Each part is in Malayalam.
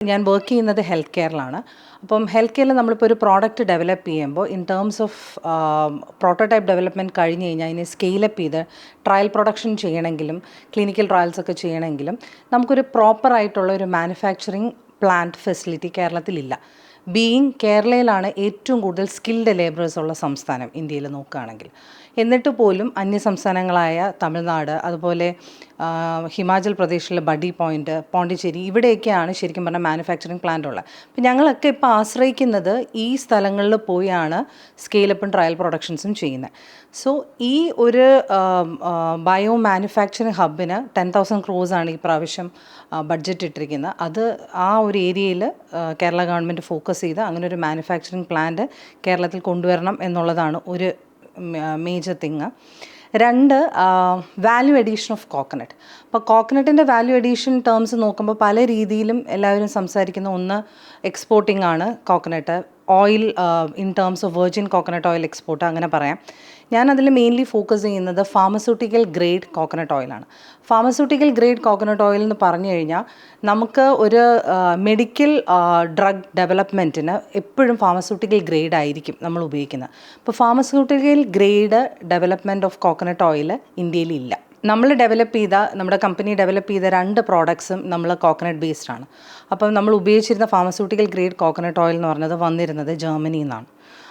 ഞാൻ വർക്ക് ചെയ്യുന്നത് ഹെൽത്ത് കെയറിലാണ് അപ്പം ഹെൽത്ത് കെയറിൽ നമ്മളിപ്പോൾ ഒരു പ്രോഡക്റ്റ് ഡെവലപ്പ് ചെയ്യുമ്പോൾ in terms of prototype development കഴിഞ്ഞ് കഴിഞ്ഞാൽ അതിനെ സ്കെയിലപ്പ് ചെയ്ത് ട്രയൽ പ്രൊഡക്ഷൻ ചെയ്യണമെങ്കിലും ക്ലിനിക്കൽ ട്രയൽസ് ഒക്കെ ചെയ്യണമെങ്കിലും നമുക്കൊരു പ്രോപ്പറായിട്ടുള്ള ഒരു മാനുഫാക്ചറിങ് പ്ലാന്റ് ഫെസിലിറ്റി കേരളത്തിലില്ല. ബീയിങ് കേരളയിലാണ് ഏറ്റവും കൂടുതൽ സ്കിൽഡ് ലേബറേഴ്സ് ഉള്ള സംസ്ഥാനം ഇന്ത്യയിൽ നോക്കുകയാണെങ്കിൽ. എന്നിട്ട് പോലും അന്യ സംസ്ഥാനങ്ങളായ തമിഴ്നാട് അതുപോലെ ഹിമാചൽ പ്രദേശിലെ ബഡി പോയിന്റ് പോണ്ടിച്ചേരി ഇവിടെയൊക്കെയാണ് ശരിക്കും പറഞ്ഞാൽ മാനുഫാക്ചറിങ് പ്ലാന്റ് ഉള്ളത്. അപ്പം ഞങ്ങളൊക്കെ ഇപ്പോൾ ആശ്രയിക്കുന്നത് ഈ സ്ഥലങ്ങളിൽ പോയാണ് സ്കെയിലപ്പും ട്രയൽ പ്രൊഡക്ഷൻസും ചെയ്യുന്നത്. സോ ഈ ഒരു ബയോ മാനുഫാക്ചറിങ് ഹബിന് ടെൻ തൗസൻഡ് ക്രോസ് ആണ് ഈ പ്രാവശ്യം ബഡ്ജറ്റ് ഇട്ടിരിക്കുന്നത്. അത് ആ ഒരു ഏരിയയിൽ കേരള ഗവൺമെന്റ് ഫോക്കസ് ചെയ്ത് അങ്ങനെ ഒരു മാനുഫാക്ചറിങ് പ്ലാന്റ് കേരളത്തിൽ കൊണ്ടുവരണം എന്നുള്ളതാണ് ഒരു മേജർ തിങ് രണ്ട് വാല്യൂ എഡീഷൻ ഓഫ് കോക്കനട്ട് അപ്പോൾ കോക്കനട്ടിന്റെ വാല്യൂ എഡീഷൻ ടേംസ് നോക്കുമ്പോൾ പല രീതിയിലും എല്ലാവരും സംസാരിക്കുന്ന ഒന്ന് എക്സ്പോർട്ടിംഗ് ആണ് coconut oil in terms of virgin coconut oil export അങ്ങനെ പറയാം. ഞാൻ അതിൽ മെയിൻലി ഫോക്കസ് ചെയ്യുന്നത് ഫാർമസ്യൂട്ടിക്കൽ ഗ്രേഡ് കോക്കനട്ട് ഓയിലാണ് ഫാർമസ്യൂട്ടിക്കൽ ഗ്രേഡ് കോക്കനട്ട് ഓയിൽ എന്ന് പറഞ്ഞു കഴിഞ്ഞാൽ നമുക്ക് ഒരു മെഡിക്കൽ ഡ്രഗ് ഡെവലപ്മെന്റിന് എപ്പോഴും ഫാർമസ്യൂട്ടിക്കൽ ഗ്രേഡ് ആയിരിക്കും നമ്മൾ ഉപയോഗിക്കുന്നത്. അപ്പോൾ pharmaceutical grade development of coconut oil ഇന്ത്യയിൽ ഇല്ല. നമ്മൾ ഡെവലപ്പ് ചെയ്ത നമ്മുടെ കമ്പനി ഡെവലപ്പ് ചെയ്ത രണ്ട് പ്രോഡക്ട്സും നമ്മൾ കോക്കനട്ട് ബേസ്ഡ് ആണ്. അപ്പം നമ്മൾ ഉപയോഗിച്ചിരുന്ന ഫാർമസ്യൂട്ടിക്കൽ ഗ്രേഡ് കോക്കനട്ട് ഓയിൽ എന്ന് പറഞ്ഞത് വന്നിരുന്നത് ജർമ്മനിയിൽ നിന്നാണ്.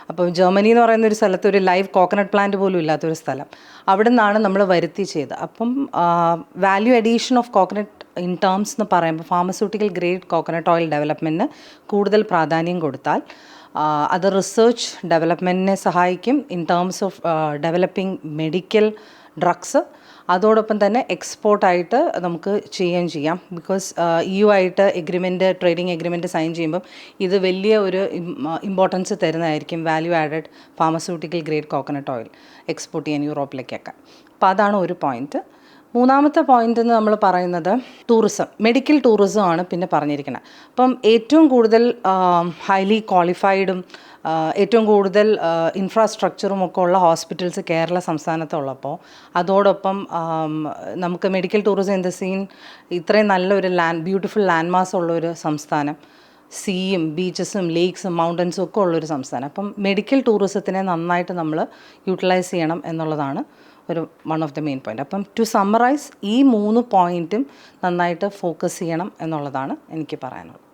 അപ്പോൾ ജർമ്മനി എന്ന് പറയുന്ന ഒരു സ്ഥലത്ത് ഒരു ലൈവ് കോക്കനട്ട് പ്ലാന്റ് പോലും ഇല്ലാത്തൊരു സ്ഥലം. അവിടെ നിന്നാണ് നമ്മൾ വരുത്തി ചെയ്ത് അപ്പം value addition of coconut in terms എന്ന് പറയുമ്പോൾ ഫാർമസ്യൂട്ടിക്കൽ ഗ്രേഡ് കോക്കനട്ട് ഓയിൽ ഡെവലപ്മെന്റിന് കൂടുതൽ പ്രാധാന്യം കൊടുത്താൽ അത് റിസർച്ച് ഡെവലപ്മെന്റിനെ സഹായിക്കും in terms of developing medical drugs അതോടൊപ്പം തന്നെ എക്സ്പോർട്ടായിട്ട് നമുക്ക് ചെയ്യുകയും ചെയ്യാം. ബിക്കോസ് യു ആയിട്ട് എഗ്രിമെന്റ് ട്രേഡിംഗ് എഗ്രിമെന്റ് സൈൻ ചെയ്യുമ്പം ഇത് വലിയ ഒരു ഇമ്പോർട്ടൻസ് തരുന്നതായിരിക്കും value added pharmaceutical grade coconut oil export ചെയ്യാൻ യൂറോപ്പിലേക്കൊക്കെ. അപ്പോൾ അതാണ് ഒരു പോയിന്റ് മൂന്നാമത്തെ പോയിന്റ് എന്ന് നമ്മൾ പറയുന്നത് ടൂറിസം മെഡിക്കൽ ടൂറിസം ആണ് പിന്നെ പറഞ്ഞിരിക്കുന്നത് അപ്പം ഏറ്റവും കൂടുതൽ ഹൈലി ക്വാളിഫൈഡും ഏറ്റവും കൂടുതൽ ഇൻഫ്രാസ്ട്രക്ചറും ഒക്കെ ഉള്ള ഹോസ്പിറ്റൽസ് കേരള സംസ്ഥാനത്തുള്ളപ്പോൾ അതോടൊപ്പം നമുക്ക് medical tourism in the scene ഇത്രയും നല്ലൊരു ലാൻഡ് ബ്യൂട്ടിഫുൾ ലാൻഡ് മാസ് ഉള്ളൊരു സംസ്ഥാനം. സീയും ബീച്ചസും ലേക്സും മൗണ്ടൻസും ഒക്കെ ഉള്ളൊരു സംസ്ഥാനം. അപ്പം മെഡിക്കൽ ടൂറിസത്തിനെ നന്നായിട്ട് നമ്മൾ യൂട്ടിലൈസ് ചെയ്യണം എന്നുള്ളതാണ് ഒരു one of the main point അപ്പം ടു സമ്മറൈസ് ഈ മൂന്ന് പോയിന്റും നന്നായിട്ട് ഫോക്കസ് ചെയ്യണം എന്നുള്ളതാണ് എനിക്ക് പറയാനുള്ളത്.